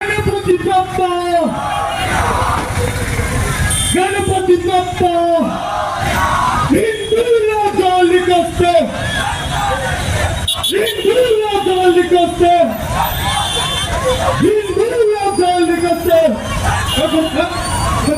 గణపతి బప్ప గణపతి బప్ప హిందువుల గాలికొస్తే హిందువుల గాలికొస్తే హిందువుల గాలికొస్తే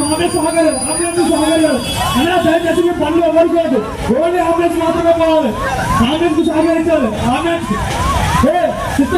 ఆంబులెన్స్ ఆగలేదు ఆంబులెన్స్ ఆగలేదు అలా దయచేసి మీ పనులు ఎవరుకోవద్దు ఓన్లీ ఆంబులెన్స్ మాత్రమే పోవాలి ఆంబులెన్స్ సహకరించాలి ఆంబులెన్స్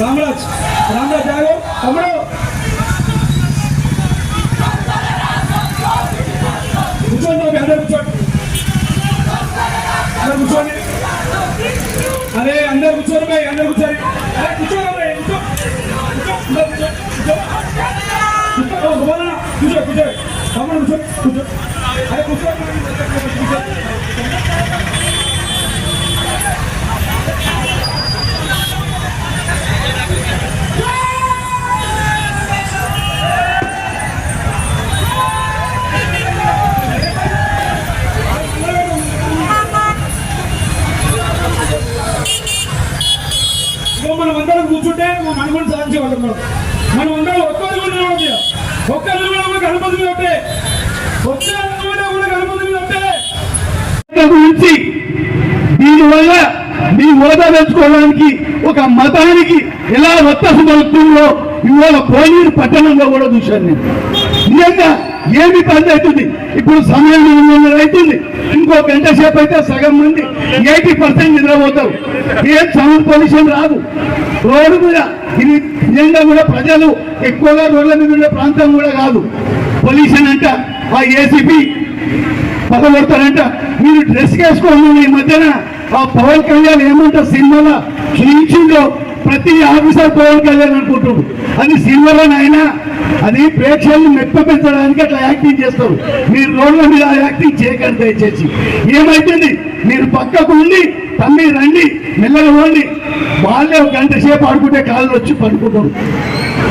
రామరాజ్ రామరాజ్ జాగు తమ్ముడు. కూర్చోండి బాబు, అందరూ కూర్చోండి. అందరూ కూర్చోండి. అరే అందరు కూర్చోరు బాయ్ అందరు కూర్చోరు అరే బాయ్ కూర్చో. కూర్చో కూర్చో కూర్చో. కూర్చో కూర్చో కూర్చో. తమ్ముడు కూర్చో కూర్చో. అరే కూర్చో కూర్చో ఇదిగో మనం అందరం కూర్చుంటే మన మనుగోలు మనం అందరం ఒక్కరు కూడా నిలబడి ఒక్కరు కూడా గణపతి ఉంటే ఒక్కరు కూడా గణపతి ఉంటే గురించి దీనివల్ల మీ హోదా తెచ్చుకోవడానికి ఒక మతానికి ఎలా ఒత్తసు పలుకుతుందో ఇవాళ పోలీసు పట్టణంలో కూడా చూశాను నేను. నిజంగా ఏమి పని అవుతుంది? ఇప్పుడు సమయం అవుతుంది. ఇంకో గంట సేపు అయితే సగం మంది ఎయిటీ పర్సెంట్ నిద్రపోతారు. ఏం సౌండ్ పొల్యూషన్ రాదు. రోడ్డు మీద ఇది నిజంగా కూడా ప్రజలు ఎక్కువగా రోడ్ల మీద ఉండే ప్రాంతం కూడా కాదు. పొల్యూషన్ అంట ఆ ఏసీపీ పగబడతారంట మీరు డ్రెస్ వేసుకోండి ఈ మధ్యన. ఆ పవన్ కళ్యాణ్ ఏమంట సినిమాలో? చూయించిందో? ప్రతి ఆఫీసర్ పవన్ కళ్యాణ్ అనుకుంటున్నాడు అది సినిమాలో అయినా అది ప్రేక్షకులను మెప్పపెట్టడానికి అట్లా యాక్టింగ్ చేస్తారు. మీరు రోడ్ల మీద యాక్టింగ్ చేయకండి దయచేసి. ఏమైతుంది? మీరు పక్కకు ఉండి తమ్మి రండి మెల్లగా పోండి. వాళ్ళే ఒక గంట సేపు ఆడుకుంటే కాళ్ళు వచ్చి పడుకుంటారు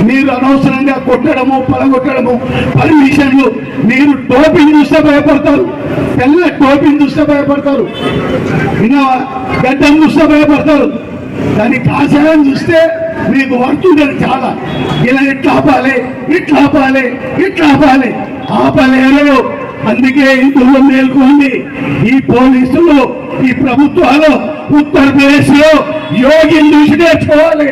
మీరు అనవసరంగా కొట్టడము పడగొట్టడము పర్మిషన్లు మీరు టోపీని చూస్తే భయపడతారు. తెల్ల టోపీని చూస్తే భయపడతారు. విన్నావా గడ్డం చూస్తే భయపడతారు. దాని కాషాయం చూస్తే మీకు వర్తుండదు చాలా. ఇలా ఇట్లా ఆపాలి ఇట్లా ఆపాలి ఇట్లా ఆపాలి. ఆపలేరు అందుకే ఇందులో మేల్కొంది. ఈ పోలీసులు ఈ ప్రభుత్వాలు ఉత్తరప్రదేశ్లో యోగిని చూసి నేర్చుకోవాలి.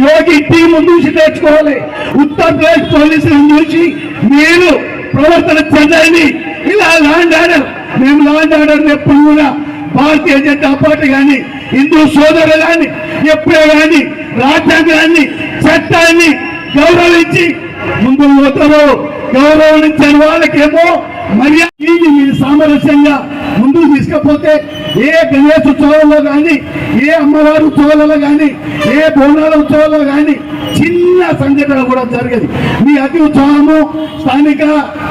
యోగి టీము చూసి నేర్చుకోవాలి. ఉత్తరప్రదేశ్ పోలీసులను చూసి మీరు ప్రవర్తన చెందండి ఇలా లాండ్ ఆర్డర్ మేము లాండ్ ఆర్డర్ ఎప్పుడు కూడా భారతీయ జనతా పార్టీ కానీ హిందూ సోదరులు కానీ ఎప్పుడే కానీ రాజ్యాంగాన్ని చట్టాన్ని గౌరవించి ముందు పోతారు గౌరవించని వాళ్ళకేమో మర్యాద మీరు సామరస్యంగా ముందుకు తీసుకపోతే ఏ గణేష్ ఉత్సవాల్లో కానీ ఏ అమ్మవారి ఉత్సవాలలో కానీ ఏ బోనాల ఉత్సవాల్లో కానీ చిన్న సంఘటన కూడా జరగదు. మీ అతి ఉత్సాహము స్థానిక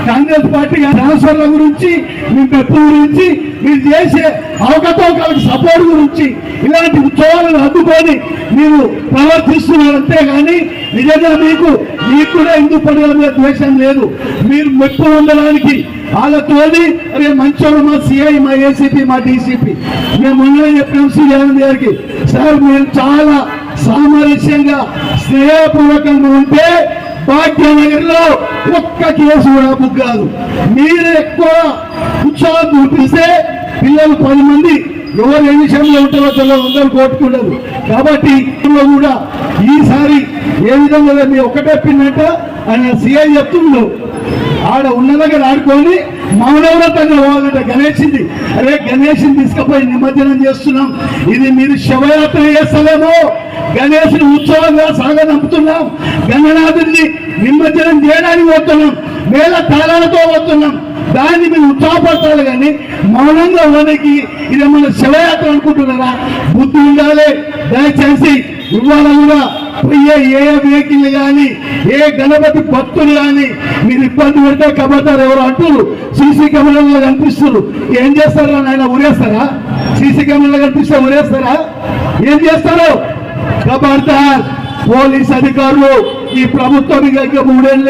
కాంగ్రెస్ పార్టీ ట్రాన్స్ఫర్ల గురించి మీ మెప్పు గురించి మీరు చేసే అవకతవకాలకు సపోర్ట్ గురించి ఇలాంటి ఉత్సవాలను అడ్డుకొని మీరు ప్రవర్తిస్తున్నారు అంతేగాని నిజంగా మీకు మీకు కూడా హిందూ పండుగల మీద ద్వేషం లేదు? మీరు మెప్పు ఉండడానికి వాళ్ళతోని అరే మంచోళ్ళు మా సిఐ మా ఏసీపీ మా డీసీపీ మేము మొన్న చెప్పాం శ్రీరామ్ గారికి. సార్ మీరు చాలా సామరస్యంగా స్నేహపూర్వకంగా ఉంటే భాగ్యనగర్లో ఒక్క కేసు కూడా బుక్ కాదు. మీరు ఎక్కువ ఉత్సాహం చూపిస్తే పిల్లలు పది మంది ఎవరు ఏ విషయంలో ఉంటారో తెలియదు అందరూ కోరుకుంటారు కాబట్టి కూడా ఈసారి ఏ విధంగా మీ ఒకటే పిన్నట్ట ఆయన సిఐ చెప్తుండ్రు ఆడ ఉన్న దగ్గర ఆడుకొని మౌనవ్రతంగా పోవాలంట గణేషింది. అరే గణేష్ని తీసుకుపోయి నిమజ్జనం చేస్తున్నాం. ఇది మీరు శవయాత్ర చేస్తలేమో. గణేష్ని ఉత్సవంగా సాగనంపుతున్నాం. గణనాథుడిని నిమజ్జనం చేయడానికి పోతున్నాం. వేల తాళాలతో పోతున్నాం. దాన్ని మీరు ఉత్సాహపడతారు కానీ మౌనంగా ఉండడానికి ఇదేమన్నా శివయాత్ర అనుకుంటున్నారా? బుద్ధి ఉండాలి. దయచేసి ఇవాళ కూడా పోయే ఏ వెహికల్ కానీ ఏ గణపతి భక్తులు కానీ మీరు ఇబ్బంది పెడితే కబడతారు. ఎవరు అంటూ సీసీ కెమెరాలో కనిపిస్తున్నారు. ఏం చేస్తారా నాయన ఉరేస్తారా సీసీ కెమెరాలో కనిపిస్తే ఉరేస్తారా ఏం చేస్తారు? కబడతారు. పోలీస్ అధికారులు ఈ ప్రభుత్వం ఇంకా మూడేళ్ళు